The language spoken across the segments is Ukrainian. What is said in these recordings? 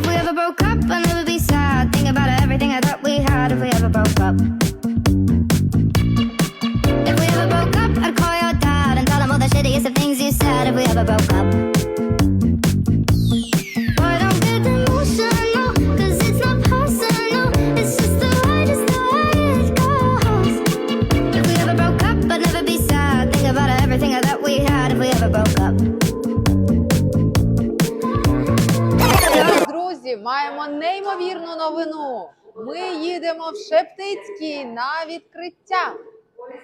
If we ever broke up, I'd never be sad. Think about everything I thought we had. If we ever broke up. If we ever broke up, I'd call your dad and tell him all the shittiest of things you said. If we ever broke up. В Шептицький на відкриття.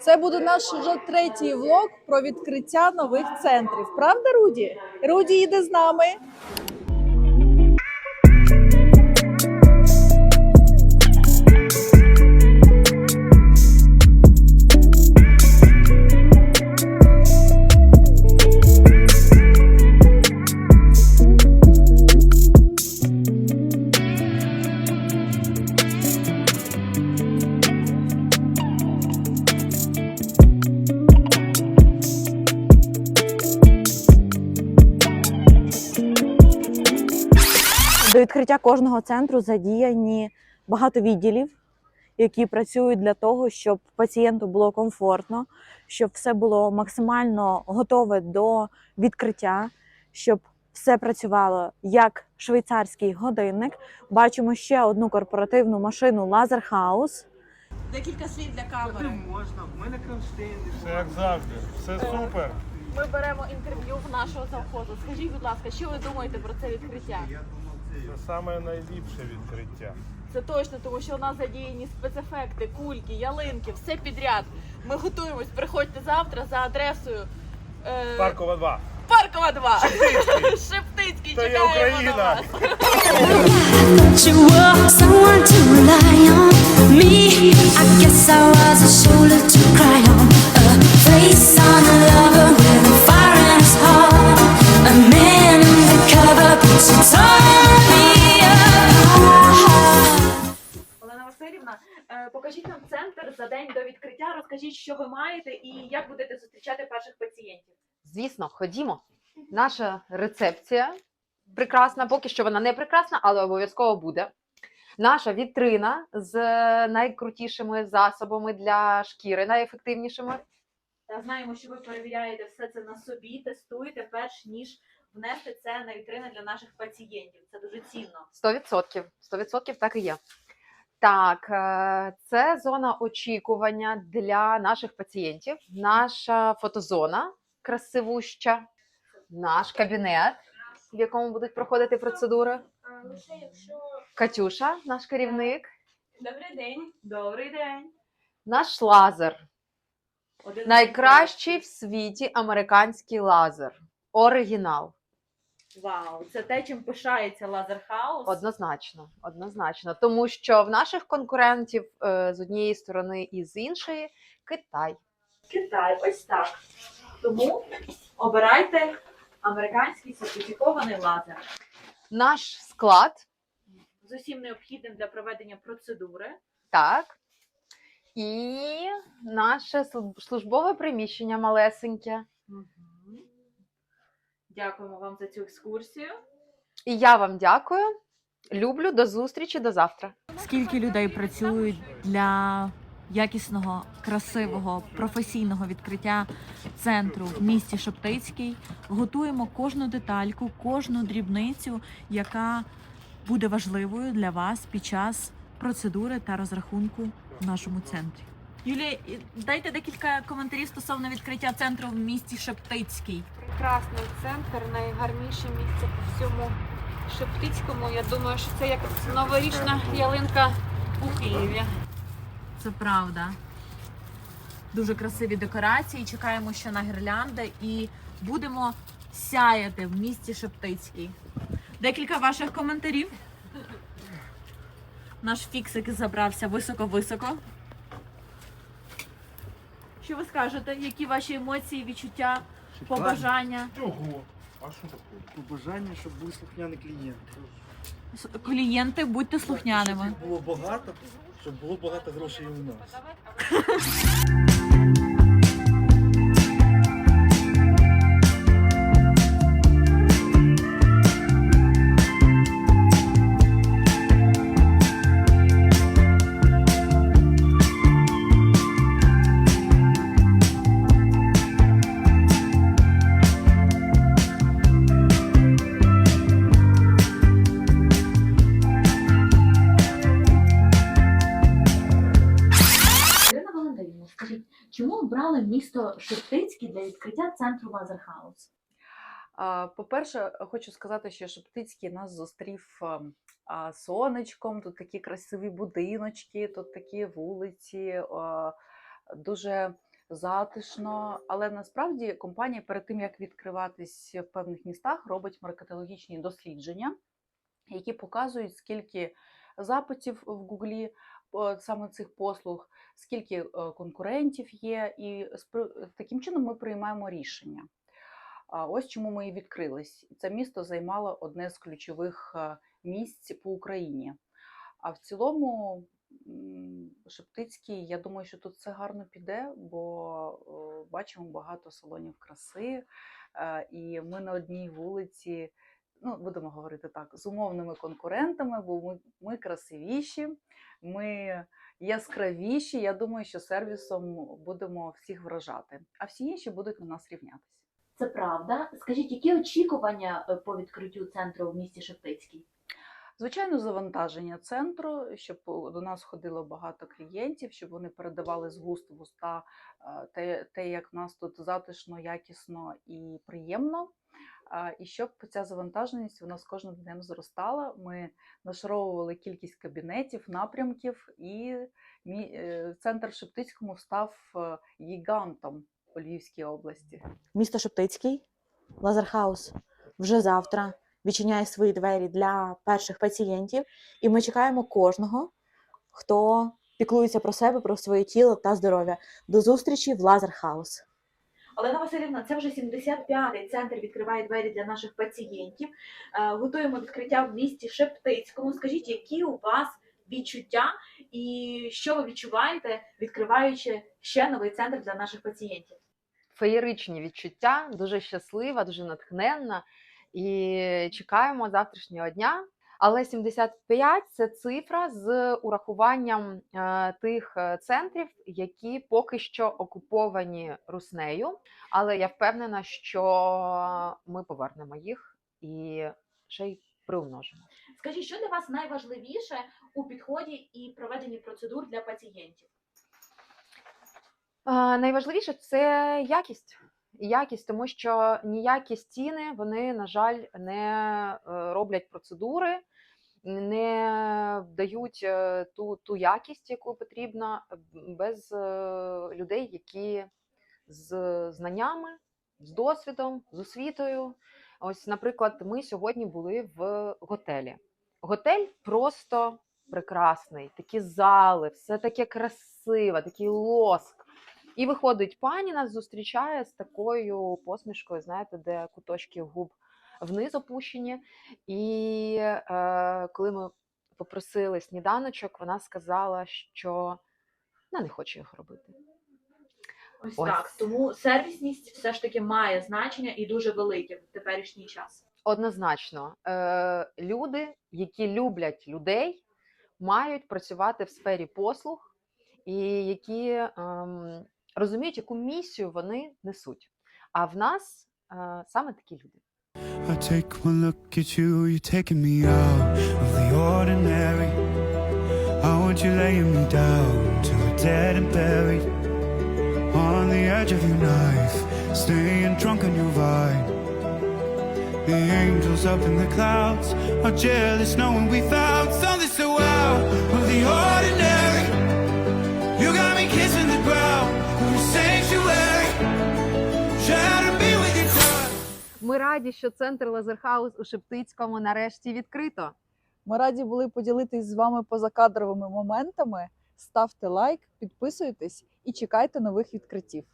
Це буде наш вже третій влог про відкриття нових центрів. Правда, Руді? Руді йде з нами. До відкриття кожного центру задіяні багато відділів, які працюють для того, щоб пацієнту було комфортно, щоб все було максимально готове до відкриття, щоб все працювало як швейцарський годинник. Бачимо ще одну корпоративну машину Laser House. Декілька слів для камери. Можна, в мене кронштейн. Все як завжди, все супер. Ми беремо інтерв'ю в нашого завхозу. Скажіть, будь ласка, що ви думаєте про це відкриття? Це саме найліпше відкриття. Це точно, тому що у нас задіяні спецефекти, кульки, ялинки, все підряд. Ми готуємось. Приходьте завтра за адресою е, Паркова 2. Паркова 2. Шептицький. Це є чекаємо Україна. вас. You were someone to rely on. Me, I guess I was a shoulder маєте і як будете зустрічати перших пацієнтів. Звісно, ходімо. Наша рецепція прекрасна, поки що вона не прекрасна, але обов'язково буде. Наша вітрина з найкрутішими засобами для шкіри, найефективнішими. Та знаємо, що ви перевіряєте все це на собі, тестуєте перш ніж внести це на вітрини для наших пацієнтів. Це дуже цінно. 100%. 100% так і є. Так, е, це зона очікування для наших пацієнтів, наша фотозона красивуща, наш кабінет, в якому будуть проходити процедури. Катюша, наш керівник, добрий день, добрий день. наш лазер. Один Найкращий в світі американський лазер. Оригінал. Вау, це те, чим пишається Лазерхаус. Однозначно, однозначно. Тому що в наших конкурентів е, з однієї сторони і з іншої Китай. Китай, ось так. Тому обирайте американський сертифікований лазер Наш склад, з усім необхідним для проведення процедури. так. І наше службове приміщення малесеньке. Дякуємо вам за цю екскурсію. І я вам дякую. Люблю до зустрічі до завтра. скільки людей працюють для якісного, красивого, професійного відкриття центру в місті Шептицький. Готуємо кожну детальку, кожну дрібницю, яка буде важливою для вас під час процедури та розрахунку в нашому центрі. Юлія, дайте декілька коментарів стосовно відкриття центру в місті Шептицький. Прекрасний центр, найгарніше місце по всьому Шептицькому. Я думаю, що це як новорічна ялинка у Києві. Це правда. Дуже красиві декорації. Чекаємо ще на гірлянди і будемо сяяти в місті Шептицький. Декілька ваших коментарів. Наш фіксик забрався високо-високо. Що ви скажете? Які ваші емоції, відчуття, побажання? Ого. А що таке? Побажання, щоб був слухняний клієнт. С- Клієнти, будьте Щоб слухняними. їх було багато, щоб було багато грошей і у нас. місто Шептицький для відкриття центру Лазерхаус? По-перше, хочу сказати, що Шептицький нас зустрів сонечком. Тут такі красиві будиночки, тут такі вулиці, дуже затишно. Але насправді компанія перед тим як відкриватись в певних містах, робить маркетологічні дослідження, які показують, скільки запитів в Гуглі саме цих послуг, скільки е, конкурентів є, і таким чином ми приймаємо рішення. Ось чому ми і відкрились. Це місто займало одне з ключових е, місць по Україні. А в цілому, Шептицький, я думаю, що тут все гарно піде, бо е, бачимо багато салонів краси, е, і ми на одній вулиці. Ну, будемо говорити так, з умовними конкурентами, бо ми, ми красивіші, ми яскравіші. Я думаю, що сервісом будемо всіх вражати, а всі інші будуть на нас рівнятися. Це правда. Скажіть, які очікування е, по відкриттю центру в місті Шептицький? Звичайно, завантаження центру, щоб до нас ходило багато клієнтів, щоб вони передавали з густ в уста е, те, те, як в нас тут затишно, якісно і приємно. І щоб ця завантаженість вона з кожним днем зростала. Ми нашаровували кількість кабінетів, напрямків, і е, центр в Шептицькому став е, гігантом у Львівській області. Місто Шептицький, Лазерхаус вже завтра відчиняє свої двері для перших пацієнтів, і ми чекаємо кожного, хто піклується про себе, про своє тіло та здоров'я. До зустрічі в Лазерхаус. Олена Васильівна, це вже 75-й центр відкриває двері для наших пацієнтів. Е, Готуємо відкриття в місті Шептицькому. Скажіть, які у вас відчуття і що ви відчуваєте, відкриваючи ще новий центр для наших пацієнтів? феєричні відчуття, дуже щаслива, дуже натхненна. І чекаємо завтрашнього дня. Але 75 це цифра з урахуванням е, тих е, центрів, які поки що окуповані руснею. Але я впевнена, що ми повернемо їх і ще й приумножимо. Скажіть, що для вас найважливіше у підході і проведенні процедур для пацієнтів? Е, Найважливіше це якість. Якість, тому що ніякі стіни вони, на жаль, не е, роблять процедури, не дають е, ту, ту якість, яку потрібно, без е, людей, які з знаннями, з досвідом, з освітою. Ось, наприклад, ми сьогодні були в готелі. Готель просто прекрасний, такі зали, все таке красиве, такий лоск. І виходить пані нас зустрічає з такою посмішкою, знаєте, де куточки губ вниз опущені. І е, коли ми попросили сніданочок, вона сказала, що вона не хоче їх робити. Ось, Ось. так. Тому сервісність все ж таки має значення і дуже велике в теперішній час. Однозначно, е, люди, які люблять людей, мають працювати в сфері послуг і які ем, розуміють, яку місію вони несуть. А в нас е, саме такі люди. I take one look at you, you're taking me out of the ordinary. I want you laying me down to a dead and buried on the edge of your knife, staying drunk on your vine. The angels up in the clouds are jealous knowing we found something so out of the ordinary. You got me kissing Ми раді, що центр Лазерхаус у Шептицькому нарешті відкрито. Ми раді були поділитись з вами позакадровими моментами. Ставте лайк, підписуйтесь і чекайте нових відкриттів.